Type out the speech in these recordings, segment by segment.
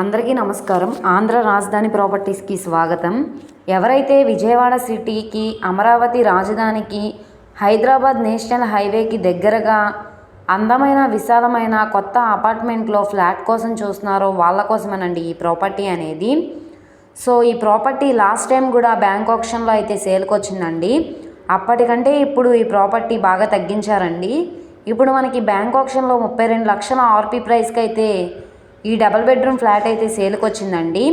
అందరికీ నమస్కారం. ఆంధ్ర రాజధాని ప్రాపర్టీస్కి స్వాగతం. ఎవరైతే విజయవాడ సిటీకి అమరావతి రాజధానికి హైదరాబాద్ నేషనల్ హైవేకి దగ్గరగా అందమైన విశాలమైన కొత్త అపార్ట్మెంట్లో ఫ్లాట్ కోసం చూస్తున్నారో వాళ్ళ కోసమేనండి ఈ ప్రాపర్టీ అనేది. సో ఈ ప్రాపర్టీ లాస్ట్ టైం కూడా బ్యాంక్ ఆప్షన్లో అయితే సేల్కి వచ్చిందండి. అప్పటికంటే ఇప్పుడు ఈ ప్రాపర్టీ బాగా తగ్గించారండి. ఇప్పుడు మనకి బ్యాంక్ ఆప్షన్లో ముప్పై రెండు లక్షల ఆర్పీ ప్రైస్కి అయితే ఈ డబల్ బెడ్రూమ్ ఫ్లాట్ అయితే సేల్కి వచ్చిందండి.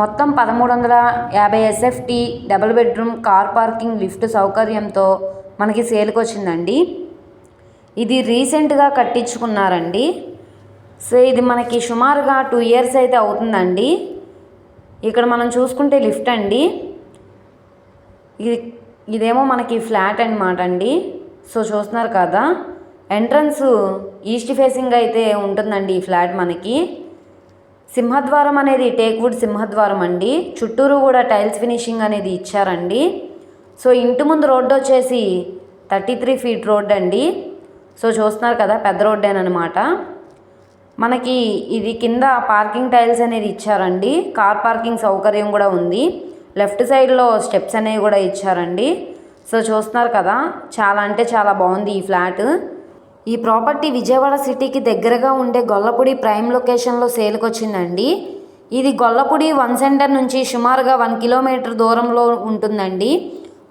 మొత్తం పదమూడు వందల యాభై SFT double bedroom car parking lift సౌకర్యంతో మనకి సేల్కి వచ్చిందండి. ఇది రీసెంట్గా కట్టించుకున్నారండి. సో ఇది మనకి సుమారుగా టూ ఇయర్స్ అయితే అవుతుందండి. ఇక్కడ మనం చూసుకుంటే లిఫ్ట్ అండి. ఇది ఇదేమో మనకి ఫ్లాట్ అనమాట అండి. సో చూస్తున్నారు కదా. ఎంట్రన్స్ ఈస్ట్ ఫేసింగ్ అయితే ఉంటుందండి ఈ ఫ్లాట్ మనకి. సింహద్వారం అనేది టేక్వుడ్ సింహద్వారం అండి. చుట్టూరు కూడా టైల్స్ ఫినిషింగ్ అనేది ఇచ్చారండి. సో ఇంటి ముందు రోడ్డు వచ్చేసి థర్టీ త్రీ ఫీట్ రోడ్ అండి. సో చూస్తున్నారు కదా పెద్ద రోడ్డేనమాట మనకి ఇది కింద పార్కింగ్ టైల్స్ అనేది ఇచ్చారండి. కార్ పార్కింగ్ సౌకర్యం కూడా ఉంది. లెఫ్ట్ సైడ్లో స్టెప్స్ అనేవి కూడా ఇచ్చారండి. సో చూస్తున్నారు కదా చాలా అంటే చాలా బాగుంది ఈ ఫ్లాట్. ఈ ప్రాపర్టీ విజయవాడ సిటీకి దగ్గరగా ఉండే గొల్లపూడి ప్రైమ్ లొకేషన్లో సేల్కి వచ్చిందండి ఇది గొల్లపూడి వన్ సెంటర్ నుంచి సుమారుగా వన్ కిలోమీటర్ దూరంలో ఉంటుందండి.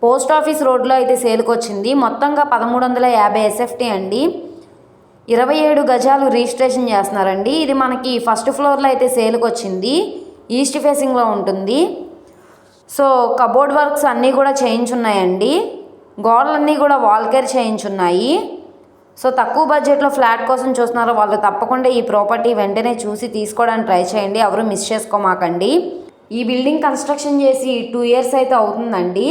పోస్ట్ ఆఫీస్ రోడ్లో అయితే సేల్కి వచ్చింది మొత్తంగా పదమూడు వందల యాభై ఎస్ఎఫ్టీ అండి. ఇరవై ఏడు గజాలు రిజిస్ట్రేషన్ చేస్తున్నారండి. ఇది మనకి ఫస్ట్ ఫ్లోర్లో అయితే సేల్కి వచ్చింది ఈస్ట్ ఫేసింగ్లో ఉంటుంది. సో కబోర్డ్ వర్క్స్ అన్నీ కూడా చేయించున్నాయండి. గోడలన్నీ కూడా వాల్కేర్ చేయించున్నాయి. సో తక్కువ బడ్జెట్లో ఫ్లాట్ కోసం చూస్తున్నారో వాళ్ళు తప్పకుండా ఈ ప్రాపర్టీ వెంటనే చూసి తీసుకోవడానికి ట్రై చేయండి. ఎవరు మిస్ చేసుకోమాకండి. ఈ బిల్డింగ్ కన్స్ట్రక్షన్ చేసి టూ ఇయర్స్ అయితే అవుతుందండి.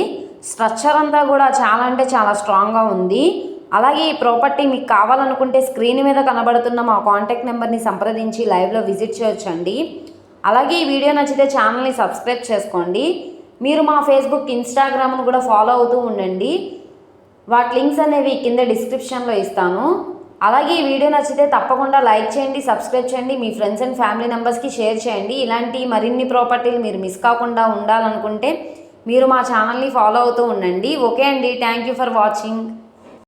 స్ట్రక్చర్ అంతా కూడా చాలా అంటే చాలా స్ట్రాంగ్గా ఉంది. అలాగే ఈ ప్రాపర్టీ మీకు కావాలనుకుంటే స్క్రీన్ మీద కనబడుతున్న మా కాంటాక్ట్ నెంబర్ని సంప్రదించి లైవ్లో విజిట్ చేయొచ్చండి. అలాగే ఈ వీడియో నచ్చితే ఛానల్ని సబ్స్క్రైబ్ చేసుకోండి. మీరు మా ఫేస్బుక్ ఇన్స్టాగ్రామ్ను కూడా ఫాలో అవుతూ ఉండండి. వాటి లింక్స్ అనేవి కింద డిస్క్రిప్షన్లో ఇస్తాను. అలాగే ఈ వీడియో నచ్చితే తప్పకుండా లైక్ చేయండి సబ్స్క్రైబ్ చేయండి మీ ఫ్రెండ్స్ అండ్ ఫ్యామిలీ మెంబర్స్కి షేర్ చేయండి. ఇలాంటి మరిన్ని ప్రాపర్టీలు మీరు మిస్ కాకుండా ఉండాలనుకుంటే మీరు మా ఛానల్ని ఫాలో అవుతూ ఉండండి. ఓకే అండి. Thank you for watching.